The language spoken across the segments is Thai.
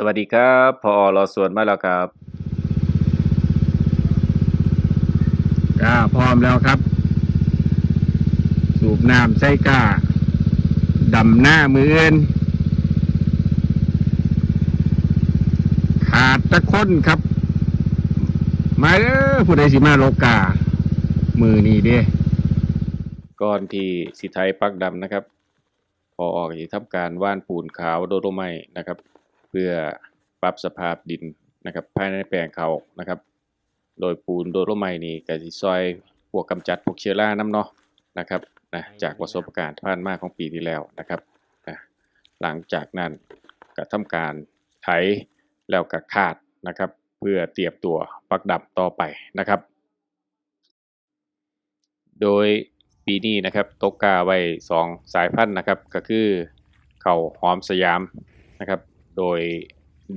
สวัสดีครับพอรอสวนมาแล้วครับก้าพร้อมแล้วครับ สูบน้ำใส่ก้าดำหน้ามือเอินขาดตะคนครับ มาเด้อผู้ใดสิมาโลกา มือนี่เด้ก่อนที่สิไทยปักดำนะครับ พอออกที่ทำการว่านปูนขาวโดโลไมต์นะครับ เพื่อปรับสภาพดินนะครับภายในแปลงเขานะครับ โดยปูนโดโลไมต์นี่ก็สิซอยพวกกำจัดพวกเชื้อราน้ำเนาะนะครับนะจากประสบการณ์ผ่านมาของปีที่แล้วนะครับนะหลังจากนั้นก็ทำการไถแล้วก็คาดนะครับ เพื่อเตรียมตัวปักดำต่อไปนะครับ โดยปีนี้นะครับตกกาไว้สองสายพันธุ์นะครับ ก็คือเขาหอมสยามนะครับ โดย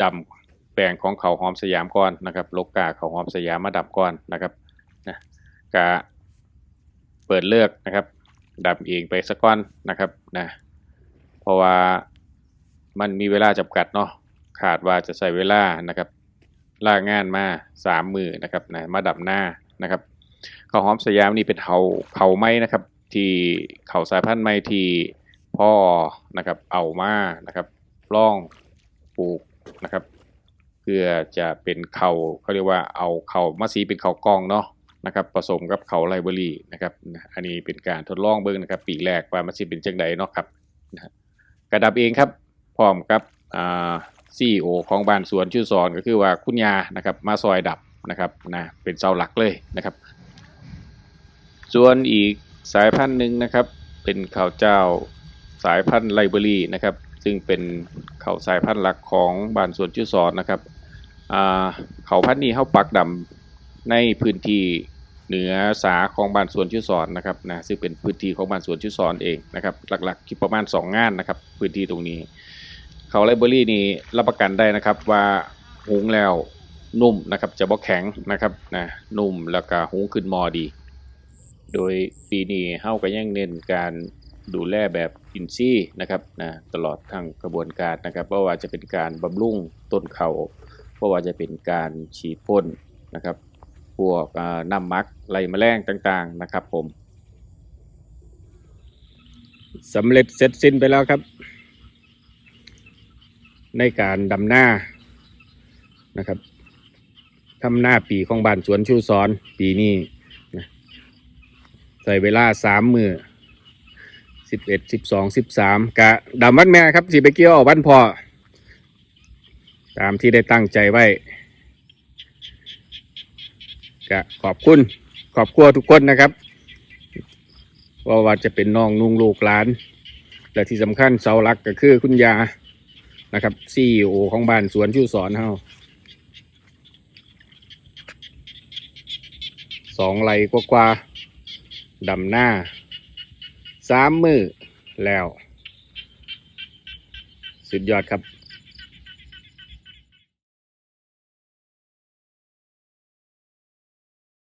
ดำแปลงของเขาหอมสยามก่อนนะครับลกกาเขาหอมสยามมาดำก่อนนะครับนะกะเปิดเลือกนะครับดำเองไปสักก้อนนะครับนะเพราะว่ามันมีเวลาจำกัดเนาะขาดว่าจะใช้เวลานะครับล่างานมาสามมือนะครับนะมาดำหน้านะครับข้าวหอมสยามนี่เป็นเขาเขาไม้นะครับ ที่เขาสายพันธุ์ไม้ที่พ่อนะครับเอามานะครับร่อง ปลูกนะครับ เพื่อจะเป็นเขาเขาเรียกว่าเอาเขามาสีเป็นเขากองเนาะนะครับผสมกับเขาไลเบอรี่นะครับอันนี้เป็นการทดลองเบิ้งนะครับ ปีแรกว่ามันสิเป็นจังใดเนาะครับนะกระดับเองครับพร้อมกับอ่าซีโอของบ้านสวนชื่อสอนก็คือว่าคุณยานะครับมาซอยดับนะครับนะเป็นเสาหลักเลยนะครับ ส่วนอีกสายพันธุ์หนึ่งนะครับ เป็นข้าวเจ้าสายพันธุ์ไลเบอรี่นะครับ ซึ่งเป็นเขาสายพันธุ์หลักของบ้านสวนชื่อสอนนะครับเขาพันธุ์นี้เขาปักดำในพื้นที่เหนือสาของบ้านสวนชื่อสอนนะครับนะซึ่งเป็นพื้นที่ของบ้านสวนชื่อสอนเองนะครับหลักๆที่ประมาณ 2 งานนะครับพื้นที่ตรงนี้ เขาไลเบอรี่นี่รับประกันได้นะครับว่าหุงแล้วนุ่มนะครับจะบ่แข็งนะครับนะนุ่มแล้วก็หุงขึ้นมอดี โดยปีนี้เฮาก็ยังเน้นการ ดูแลแบบอินทรีย์นะครับนะตลอดทั้งกระบวนการนะครับเพราะว่าจะเป็นการบำรุงต้นเขาเพราะว่าจะเป็นการฉีดพ่นนะครับพวกน้ำมักไล่แมลงต่างๆนะครับผมสำเร็จเสร็จสิ้นไปแล้วครับ ในการดำหน้านะครับทำหน้าปีของบ้านสวนชูสอนปีนี้ใส่เวลาสามมือ สิบเอ็ดสิบสองสิบสามกะดำวันแม่ครับสิไปเกี่ยววันพอตามที่ได้ตั้งใจไว้กะขอบคุณขอบครัวทุกคนนะครับว่าว่าจะเป็นน้องนุ่งลูกหลาน และที่สำคัญเสาหลักก็คือคุณยานะครับซีโอของบ้านสวนชูสอนเฮาสองไหลกว่ากว่าๆดำหน้า สามมือแล้ว สุดยอดครับ